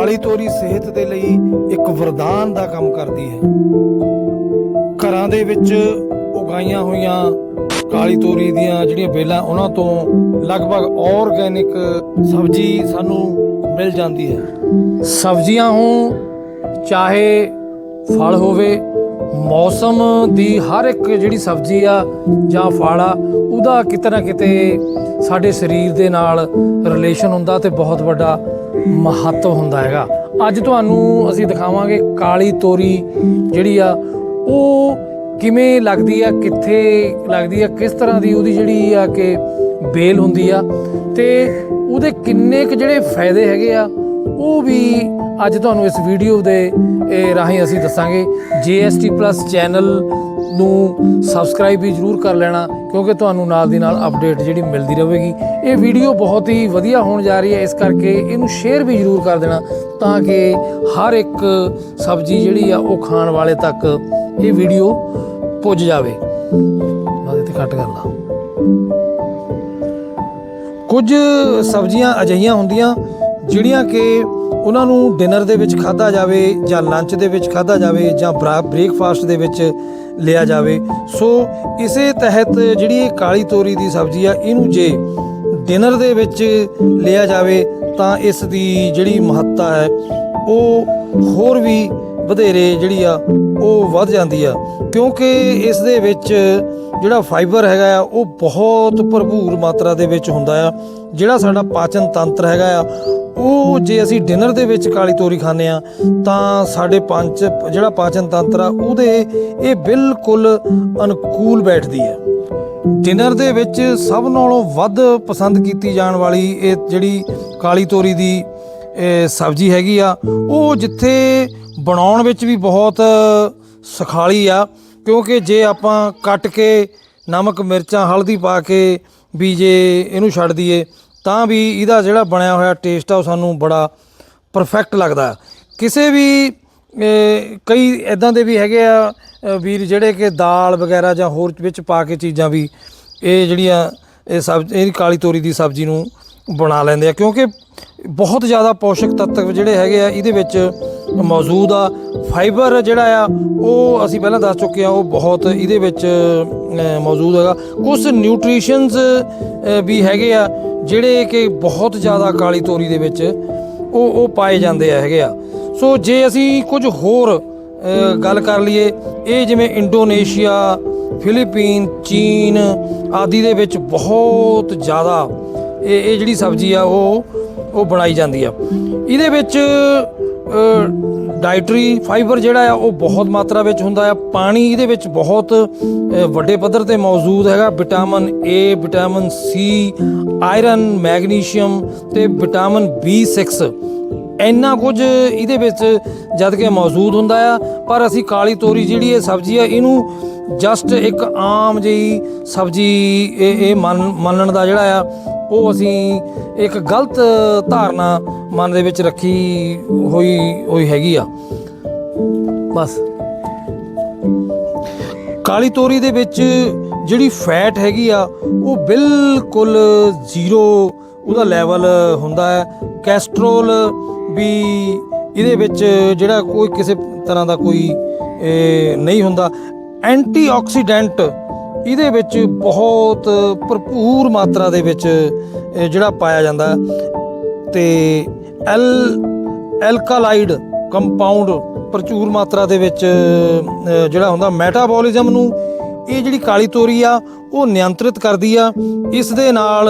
ਕਾਲੀ ਤੋਰੀ ਸਿਹਤ ਦੇ ਲਈ ਇੱਕ ਵਰਦਾਨ ਦਾ ਕੰਮ ਕਰਦੀ ਹੈ। ਘਰਾਂ ਦੇ ਵਿੱਚ ਉਗਾਈਆਂ ਹੋਈਆਂ ਕਾਲੀ ਤੋਰੀ ਦੀਆਂ ਜਿਹੜੀਆਂ ਬੇਲਾਂ, ਉਹਨਾਂ ਤੋਂ ਲਗਭਗ ਆਰਗੈਨਿਕ ਸਬਜ਼ੀ ਸਾਨੂੰ ਮਿਲ ਜਾਂਦੀ ਹੈ। ਸਬਜ਼ੀਆਂ ਹੋਣ, ਚਾਹੇ ਫਲ ਹੋਵੇ, ਮੌਸਮ ਦੀ ਹਰ ਇੱਕ ਜਿਹੜੀ ਸਬਜ਼ੀ ਆ ਜਾਂ ਫਲ ਆ, ਉਹਦਾ ਕਿਤੇ ਨਾ ਕਿਤੇ ਸਾਡੇ ਸਰੀਰ ਦੇ ਨਾਲ ਰਿਲੇਸ਼ਨ ਹੁੰਦਾ ਤੇ ਬਹੁਤ ਵੱਡਾ ਮਹੱਤਵ ਹੁੰਦਾ ਹੈਗਾ। ਅੱਜ ਤੁਹਾਨੂੰ ਅਸੀਂ ਦਿਖਾਵਾਂਗੇ ਕਾਲੀ ਤੋਰੀ ਜਿਹੜੀ ਆ, ਉਹ ਕਿਵੇਂ ਲੱਗਦੀ ਆ, ਕਿੱਥੇ ਲੱਗਦੀ ਆ, ਕਿਸ ਤਰ੍ਹਾਂ ਦੀ ਉਹਦੀ ਜਿਹੜੀ ਆ ਕਿ ਬੇਲ ਹੁੰਦੀ ਆ ਤੇ ਉਹਦੇ ਕਿੰਨੇ ਕੁ ਜਿਹੜੇ ਫਾਇਦੇ ਹੈਗੇ ਆ, ਉਹ ਵੀ ਅੱਜ ਤੁਹਾਨੂੰ ਇਸ ਵੀਡੀਓ ਦੇ ਰਾਹੀਂ ਅਸੀਂ ਦੱਸਾਂਗੇ। GST ਪਲੱਸ ਚੈਨਲ ਨੂੰ ਸਬਸਕ੍ਰਾਈਬ ਵੀ ਜਰੂਰ ਕਰ ਲੈਣਾ, ਕਿਉਂਕਿ ਤੁਹਾਨੂੰ ਨਾਲ ਦੀ ਨਾਲ ਅਪਡੇਟ ਜਿਹੜੀ ਮਿਲਦੀ ਰਹੇਗੀ। ਇਹ ਵੀਡੀਓ ਬਹੁਤ ਹੀ ਵਧੀਆ ਹੋਣ ਜਾ ਰਹੀ ਹੈ, ਇਸ ਕਰਕੇ ਇਹਨੂੰ ਸ਼ੇਅਰ ਵੀ ਜਰੂਰ ਕਰ ਦੇਣਾ, ਤਾਂ ਕਿ ਹਰ ਇੱਕ ਸਬਜ਼ੀ ਜਿਹੜੀ ਆ, ਉਹ ਖਾਣ ਵਾਲੇ ਤੱਕ ਇਹ ਵੀਡੀਓ ਪੁੱਜ ਜਾਵੇ। ਮੈਂ ਇਹਦੇ ਤੇ ਕੱਟ ਕਰ ਕੁਝ ਸਬਜ਼ੀਆਂ ਅਜਿਹੀਆਂ ਹੁੰਦੀਆਂ, ਜਿਹੜੀਆਂ ਕਿ ਉਹਨਾਂ ਨੂੰ ਡਿਨਰ ਦੇ ਵਿੱਚ ਖਾਧਾ ਜਾਵੇ ਜਾਂ ਲੰਚ ਦੇ ਵਿੱਚ ਖਾਧਾ ਜਾਵੇ ਜਾਂ ਬ੍ਰੇਕਫਾਸਟ ਦੇ ਵਿੱਚ ਲਿਆ ਜਾਵੇ। ਸੋ ਇਸੇ ਤਹਿਤ ਜਿਹੜੀ ਇਹ ਕਾਲੀ ਤੋਰੀ ਦੀ ਸਬਜ਼ੀ ਆ, ਇਹਨੂੰ ਜੇ ਡਿਨਰ ਦੇ ਵਿੱਚ ਲਿਆ ਜਾਵੇ ਤਾਂ ਇਸ ਦੀ ਜਿਹੜੀ ਮਹੱਤਤਾ ਹੈ, ਉਹ ਹੋਰ ਵੀ ਵਧੇਰੇ ਜਿਹੜੀ ਆ, ਉਹ ਵੱਧ ਜਾਂਦੀ ਆ। ਕਿਉਂਕਿ ਇਸ ਦੇ ਵਿੱਚ ਜਿਹੜਾ ਫਾਈਬਰ ਹੈਗਾ ਆ, ਉਹ ਬਹੁਤ ਭਰਪੂਰ ਮਾਤਰਾ ਦੇ ਵਿੱਚ ਹੁੰਦਾ ਆ, ਜਿਹੜਾ ਸਾਡਾ ਪਾਚਨ ਤੰਤਰ ਹੈਗਾ ਆ ਉਹ ਜੇ ਅਸੀਂ ਡਿਨਰ ਦੇ ਵਿੱਚ ਕਾਲੀ ਤੋਰੀ ਖਾਂਦੇ ਆ ਤਾਂ ਸਾਡੇ ਪੰਚ ਜਿਹੜਾ ਪਾਚਨ ਤੰਤਰ ਆ, ਉਹਦੇ ਇਹ ਬਿਲਕੁਲ ਅਨੁਕੂਲ ਬੈਠਦੀ ਹੈ। ਡਿਨਰ ਦੇ ਵਿੱਚ ਸਭ ਨਾਲੋਂ ਵੱਧ ਪਸੰਦ ਕੀਤੀ ਜਾਣ ਵਾਲੀ ਇਹ ਜਿਹੜੀ ਕਾਲੀ ਤੋਰੀ ਦੀ ਸਬਜ਼ੀ ਹੈਗੀ ਆ, ਉਹ ਜਿੱਥੇ ਬਣਾਉਣ ਵਿੱਚ ਵੀ ਬਹੁਤ ਸਖਾਲੀ ਆ, ਕਿਉਂਕਿ ਜੇ ਆਪਾਂ ਕੱਟ ਕੇ ਨਮਕ, ਮਿਰਚਾਂ, ਹਲਦੀ ਪਾ ਕੇ ਵੀ ਜੇ ਇਹਨੂੰ ਛੱਡ ਦਈਏ ਤਾਂ ਵੀ ਇਹਦਾ ਜਿਹੜਾ ਬਣਿਆ ਹੋਇਆ ਟੇਸਟ ਆ ਉਹ ਸਾਨੂੰ ਬੜਾ ਪਰਫੈਕਟ ਲੱਗਦਾ ਕਿਸੇ ਵੀ ਕਈ ਇਦਾਂ ਦੇ ਵੀ ਹੈਗੇ ਆ ਵੀਰ ਜਿਹੜੇ ਕਿ ਦਾਲ ਵਗੈਰਾ ਜਾਂ ਹੋਰ ਵਿੱਚ ਪਾ ਕੇ ਚੀਜ਼ਾਂ ਵੀ ਇਹ ਜਿਹੜੀਆਂ, ਇਹ ਸਬਜ਼ੀ ਇਹਦੀ ਕਾਲੀ ਤੋਰੀ ਦੀ ਸਬਜ਼ੀ ਨੂੰ ਬਣਾ ਲੈਂਦੇ ਆ। ਕਿਉਂਕਿ ਬਹੁਤ ਜ਼ਿਆਦਾ ਪੋਸ਼ਕ ਤੱਤਵ ਜਿਹੜੇ ਹੈਗੇ ਆ, ਇਹਦੇ ਵਿੱਚ ਮੌਜੂਦ ਆ। ਫਾਈਬਰ ਜਿਹੜਾ ਆ, ਉਹ ਅਸੀਂ ਪਹਿਲਾਂ ਦੱਸ ਚੁੱਕੇ ਆ, ਉਹ ਬਹੁਤ ਇਹਦੇ ਵਿੱਚ ਮੌਜੂਦ ਹੈਗਾ। ਕੁਝ ਨਿਊਟ੍ਰੀਸ਼ਨਸ ਵੀ ਹੈਗੇ ਆ ਜਿਹੜੇ ਕਿ ਬਹੁਤ ਜ਼ਿਆਦਾ ਕਾਲੀ ਤੋਰੀ ਦੇ ਵਿੱਚ ਉਹ ਉਹ ਪਾਏ ਜਾਂਦੇ ਆ ਹੈਗੇ ਆ। ਸੋ ਜੇ ਅਸੀਂ ਕੁਝ ਹੋਰ ਗੱਲ ਕਰ ਲਈਏ, ਇਹ ਜਿਵੇਂ ਇੰਡੋਨੇਸ਼ੀਆ, ਫਿਲੀਪੀਨ, ਚੀਨ ਆਦਿ ਦੇ ਵਿੱਚ ਬਹੁਤ ਜ਼ਿਆਦਾ ਇਹ ਇਹ ਜਿਹੜੀ ਸਬਜ਼ੀ ਆ ਉਹ ਉਹ ਬਣਾਈ ਜਾਂਦੀ ਆ। ਇਹਦੇ ਵਿੱਚ ਡਾਈਟਰੀ ਫਾਈਬਰ ਜਿਹੜਾ ਆ, ਉਹ ਬਹੁਤ ਮਾਤਰਾ ਵਿੱਚ ਹੁੰਦਾ ਆ। ਪਾਣੀ ਇਹਦੇ ਵਿੱਚ ਬਹੁਤ ਵੱਡੇ ਪੱਧਰ ਤੇ ਮੌਜੂਦ ਹੈਗਾ। Vitamin A vitamin C iron, magnesium ਤੇ ਵਿਟਾਮਿਨ B6 ਇੰਨਾ ਕੁਝ ਇਹਦੇ ਵਿੱਚ ਜਦ ਕਿ ਮੌਜੂਦ ਹੁੰਦਾ ਆ, ਪਰ ਅਸੀਂ ਕਾਲੀ ਤੋਰੀ ਜਿਹੜੀ ਇਹ ਸਬਜ਼ੀ ਆ, ਇਹਨੂੰ ਜਸਟ ਇੱਕ ਆਮ ਜਿਹੀ ਸਬਜ਼ੀ ਇਹ ਇਹ ਮੰਨ- ਮੰਨਣ ਦਾ ਜਿਹੜਾ ਆ, ਉਹ ਅਸੀਂ ਇੱਕ ਗਲਤ ਧਾਰਨਾ ਮਨ ਦੇ ਵਿੱਚ ਰੱਖੀ ਹੋਈ ਹੋਈ ਹੈਗੀ ਆ। ਬਸ। ਕਾਲੀ ਤੋਰੀ ਦੇ ਵਿੱਚ ਜਿਹੜੀ ਫੈਟ ਹੈਗੀ ਆ, ਉਹ ਬਿਲਕੁਲ ਜ਼ੀਰੋ ਉਹਦਾ ਲੈਵਲ ਹੁੰਦਾ ਹੈ। ਕੈਸਟਰੋਲ ਵੀ ਇਹਦੇ ਵਿੱਚ ਜਿਹੜਾ ਕੋਈ ਕਿਸੇ ਤਰ੍ਹਾਂ ਦਾ ਕੋਈ ਨਹੀਂ ਹੁੰਦਾ ਐਂਟੀਆਕਸੀਡੈਂਟ ਇਹਦੇ ਵਿੱਚ ਬਹੁਤ ਭਰਪੂਰ ਮਾਤਰਾ ਦੇ ਵਿੱਚ ਜਿਹੜਾ ਪਾਇਆ ਜਾਂਦਾ ਹੈ। ਤੇ ਐਲ, ਐਲਕਾਲਾਈਡ ਕੰਪਾਊਂਡ ਪ੍ਰਚੂਰ ਮਾਤਰਾ ਦੇ ਵਿੱਚ ਜਿਹੜਾ ਹੁੰਦਾ ਮੈਟਾਬੋਲਿਜ਼ਮ ਨੂੰ, ਇਹ ਜਿਹੜੀ ਕਾਲੀ ਤੋਰੀ ਆ, ਉਹ ਨਿਯੰਤਰਿਤ ਕਰਦੀ ਆ ਇਸ ਦੇ ਨਾਲ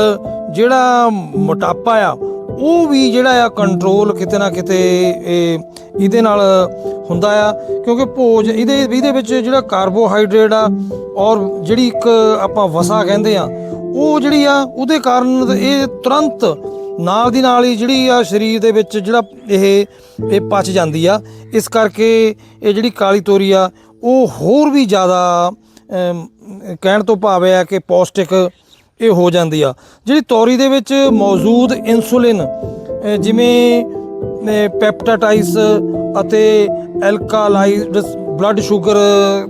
ਜਿਹੜਾ ਮੋਟਾਪਾ ਆ ਉਹ ਵੀ ਜਿਹੜਾ ਆ ਕੰਟਰੋਲ ਕਿਤੇ ਨਾ ਕਿਤੇ, ਇਹ ਇਹਦੇ ਨਾਲ ਹੁੰਦਾ ਆ, ਕਿਉਂਕਿ ਭੋਜ ਇਹਦੇ ਇਹਦੇ ਵਿੱਚ ਜਿਹੜਾ ਕਾਰਬੋਹਾਈਡਰੇਟ ਆ, ਔਰ ਜਿਹੜੀ ਇੱਕ ਆਪਾਂ ਵਸਾ ਕਹਿੰਦੇ ਆ, ਉਹ ਜਿਹੜੀ ਆ, ਉਹਦੇ ਕਾਰਨ ਇਹ ਤੁਰੰਤ ਨਾਲ ਦੀ ਨਾਲ ਹੀ ਜਿਹੜੀ ਆ ਸਰੀਰ ਦੇ ਵਿੱਚ ਜਿਹੜਾ ਇਹ ਇਹ ਪਚ ਜਾਂਦੀ ਆ। ਇਸ ਕਰਕੇ ਇਹ ਜਿਹੜੀ ਕਾਲੀ ਤੋਰੀ ਆ, ਉਹ ਹੋਰ ਵੀ ਜ਼ਿਆਦਾ ਕਹਿਣ ਤੋਂ ਭਾਵ ਹੈ ਕਿ ਪੌਸ਼ਟਿਕ ਇਹ ਹੋ ਜਾਂਦੀ ਆ। ਜਿਹੜੀ ਤੋਰੀ ਦੇ ਵਿੱਚ ਮੌਜੂਦ ਇਨਸੂਲਿਨ ਜਿਵੇਂ ਪੈਪਟਾਟਾਈਸ ਅਤੇ ਐਲਕਾਲਾਈਡਸ, ਬਲੱਡ ਸ਼ੂਗਰ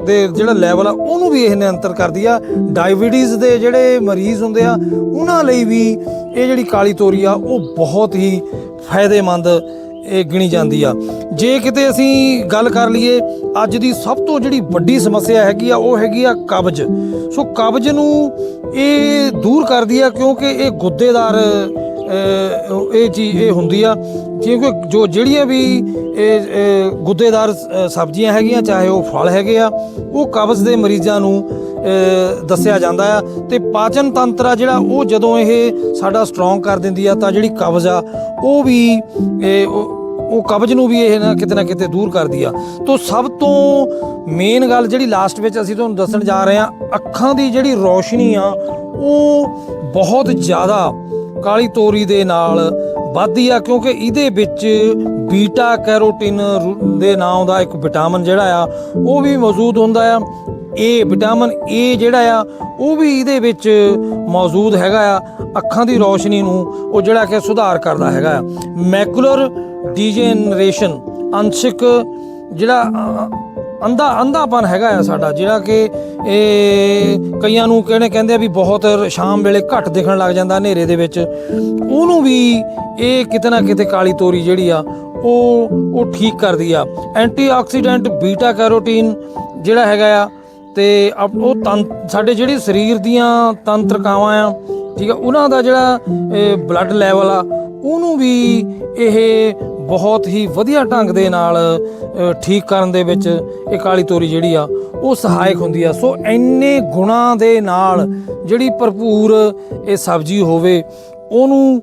ਦੇ ਜਿਹੜਾ ਲੈਵਲ ਆ, ਉਹਨੂੰ ਵੀ ਇਹ ਨਿਯੰਤਰਣ ਕਰਦੀ ਆ। ਡਾਇਬੀਟੀਜ਼ ਦੇ ਜਿਹੜੇ ਮਰੀਜ਼ ਹੁੰਦੇ ਆ, ਉਹਨਾਂ ਲਈ ਵੀ ਇਹ ਜਿਹੜੀ ਕਾਲੀ ਤੋਰੀ ਆ, ਉਹ ਬਹੁਤ ਹੀ ਫਾਇਦੇਮੰਦ ਇਹ ਗਿਣੀ ਜਾਂਦੀ ਆ। ਜੇ ਕਿਤੇ ਅਸੀਂ ਗੱਲ ਕਰ ਲਈਏ, ਅੱਜ ਦੀ ਸਭ ਤੋਂ ਜਿਹੜੀ ਵੱਡੀ ਸਮੱਸਿਆ ਹੈਗੀ ਆ, ਉਹ ਹੈਗੀ ਆ ਕਬਜ਼। ਸੋ ਕਬਜ਼ ਨੂੰ ਇਹ ਦੂਰ ਕਰਦੀ ਆ ਕਿਉਂਕਿ ਇਹ ਗੁੱਦੇਦਾਰ ਇਹ ਚੀਜ਼, ਇਹ ਹੁੰਦੀ ਆ। ਕਿਉਂਕਿ ਜੋ ਜਿਹੜੀਆਂ ਵੀ ਇਹ ਗੁੱਦੇਦਾਰ ਸਬਜ਼ੀਆਂ ਹੈਗੀਆਂ, ਚਾਹੇ ਉਹ ਫਲ ਹੈਗੇ ਆ, ਉਹ ਕਬਜ਼ ਦੇ ਮਰੀਜ਼ਾਂ ਨੂੰ ਦੱਸਿਆ ਜਾਂਦਾ ਆ। ਤੇ ਪਾਚਨ ਤੰਤਰ ਆ ਜਿਹੜਾ, ਉਹ ਜਦੋਂ ਇਹ ਸਾਡਾ ਸਟਰੋਂਗ ਕਰ ਦਿੰਦੀ ਆ, ਤਾਂ ਜਿਹੜੀ ਕਬਜ਼ ਆ, ਉਹ ਵੀ, ਇਹ, ਉਹ ਕਬਜ਼ ਨੂੰ ਵੀ ਇਹ ਨਾ ਕਿਤੇ ਨਾ ਕਿਤੇ ਦੂਰ ਕਰਦੀ ਆ। ਤੋਂ ਸਭ ਤੋਂ ਮੇਨ ਗੱਲ ਜਿਹੜੀ ਲਾਸਟ ਵਿੱਚ ਅਸੀਂ ਤੁਹਾਨੂੰ ਦੱਸਣ ਜਾ ਰਹੇ ਆ, ਅੱਖਾਂ ਦੀ ਜਿਹੜੀ ਰੋਸ਼ਨੀ ਆ, ਉਹ ਬਹੁਤ ਜ਼ਿਆਦਾ ਕਾਲੀ ਤੋਰੀ ਦੇ ਨਾਲ ਵੱਧਦੀ ਆ, ਕਿਉਂਕਿ ਇਹਦੇ ਵਿੱਚ ਬੀਟਾ ਕੈਰੋਟਿਨ ਰੂ- ਦੇ ਨਾਮ ਦਾ ਇੱਕ ਵਿਟਾਮਿਨ ਜਿਹੜਾ ਆ, ਉਹ ਵੀ ਮੌਜੂਦ ਹੁੰਦਾ ਆ। ਇਹ ਵਿਟਾਮਿਨ ਏ ਜਿਹੜਾ ਆ, ਉਹ ਵੀ ਇਹਦੇ ਵਿੱਚ ਮੌਜੂਦ ਹੈਗਾ ਆ। ਅੱਖਾਂ ਦੀ ਰੌਸ਼ਨੀ ਨੂੰ ਉਹ ਜਿਹੜਾ ਕਿ ਸੁਧਾਰ ਕਰਦਾ ਹੈਗਾ ਆ। ਮੈਕੂਲਰ ਡੀਜਨਰੇਸ਼ਨ, ਅੰਸ਼ਿਕ ਜਿਹੜਾ ਅੰਧਾ ਅੰਧਾਪਨ ਹੈਗਾ ਆ ਸਾਡਾ, ਜਿਹੜਾ ਕਿ ਇਹ ਕਈਆਂ ਨੂੰ ਕਹਿੰਦੇ ਕਹਿੰਦੇ ਆ ਵੀ ਬਹੁਤ ਸ਼ਾਮ ਵੇਲੇ ਘੱਟ ਦਿਖਣ ਲੱਗ ਜਾਂਦਾ ਹਨੇਰੇ ਦੇ ਵਿੱਚ। ਉਹਨੂੰ ਵੀ ਇਹ ਕਿਤੇ ਨਾ ਕਿਤੇ ਕਾਲੀ ਤੋਰੀ ਜਿਹੜੀ ਆ, ਉਹ ਉਹ ਠੀਕ ਕਰਦੀ ਆ। ਐਂਟੀਆਕਸੀਡੈਂਟ, ਬੀਟਾ ਕੈਰੋਟੀਨ ਜਿਹੜਾ ਹੈਗਾ ਆ, ਤੇ ਉਹ ਤੰ ਸਾਡੇ ਜਿਹੜੇ ਸਰੀਰ ਦੀਆਂ ਤੰਤਰਕਾਵਾਂ ਆ ਠੀਕ ਆ ਉਹਨਾਂ ਦਾ ਜਿਹੜਾ ਬਲੱਡ ਲੈਵਲ ਆ, ਉਹਨੂੰ ਵੀ ਇਹ ਬਹੁਤ ਹੀ ਵਧੀਆ ਢੰਗ ਦੇ ਨਾਲ ਠੀਕ ਕਰਨ ਦੇ ਵਿੱਚ ਇਹ ਕਾਲੀ ਤੋਰੀ ਜਿਹੜੀ ਆ, ਉਹ ਸਹਾਇਕ ਹੁੰਦੀ ਆ। ਸੋ ਇੰਨੇ ਗੁਣਾਂ ਦੇ ਨਾਲ ਜਿਹੜੀ ਭਰਪੂਰ ਇਹ ਸਬਜ਼ੀ ਹੋਵੇ, ਉਹਨੂੰ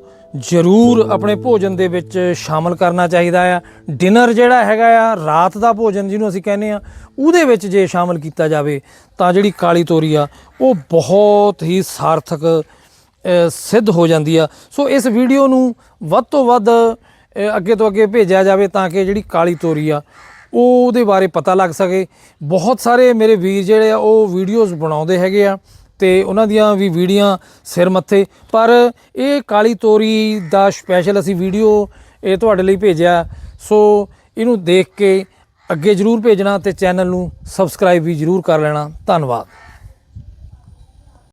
ਜ਼ਰੂਰ ਆਪਣੇ ਭੋਜਨ ਦੇ ਵਿੱਚ ਸ਼ਾਮਲ ਕਰਨਾ ਚਾਹੀਦਾ ਆ। ਡਿਨਰ ਜਿਹੜਾ ਹੈਗਾ ਆ, ਰਾਤ ਦਾ ਭੋਜਨ ਜਿਹਨੂੰ ਅਸੀਂ ਕਹਿੰਦੇ ਆ, ਉਹਦੇ ਵਿੱਚ ਜੇ ਸ਼ਾਮਲ ਕੀਤਾ ਜਾਵੇ, ਤਾਂ ਜਿਹੜੀ ਕਾਲੀ ਤੋਰੀ ਆ, ਉਹ ਬਹੁਤ ਹੀ ਸਾਰਥਕ ਸਿੱਧ ਹੋ ਜਾਂਦੀ ਆ। ਸੋ ਇਸ ਵੀਡੀਓ ਨੂੰ ਵੱਧ ਤੋਂ ਵੱਧ ਅੱਗੇ ਤੋਂ ਅੱਗੇ ਭੇਜਿਆ ਜਾਵੇ ਤਾਂ ਕਿ ਜਿਹੜੀ ਕਾਲੀ ਤੋਰੀ ਆ ਉਹ ਉਹਦੇ ਬਾਰੇ ਪਤਾ ਲੱਗ ਸਕੇ। ਬਹੁਤ ਸਾਰੇ ਮੇਰੇ ਵੀਰ ਜਿਹੜੇ ਆ, ਉਹ ਵੀਡੀਓਜ਼ ਬਣਾਉਂਦੇ ਹੈਗੇ ਆ ਤੇ ਉਹਨਾਂ ਦੀਆਂ ਵੀ ਵੀਡੀਆਂ ਸਿਰ ਮੱਥੇ। ਪਰ ਇਹ ਕਾਲੀ ਤੋਰੀ ਦਾ ਸਪੈਸ਼ਲ ਅਸੀਂ ਵੀਡੀਓ ਇਹ ਤੁਹਾਡੇ ਲਈ ਭੇਜਿਆ। ਸੋ ਇਹਨੂੰ ਦੇਖ ਕੇ ਅੱਗੇ ਜਰੂਰ ਭੇਜਣਾ ਤੇ ਚੈਨਲ ਨੂੰ ਸਬਸਕ੍ਰਾਈਬ ਵੀ ਜਰੂਰ ਕਰ ਲੈਣਾ। ਧੰਨਵਾਦ।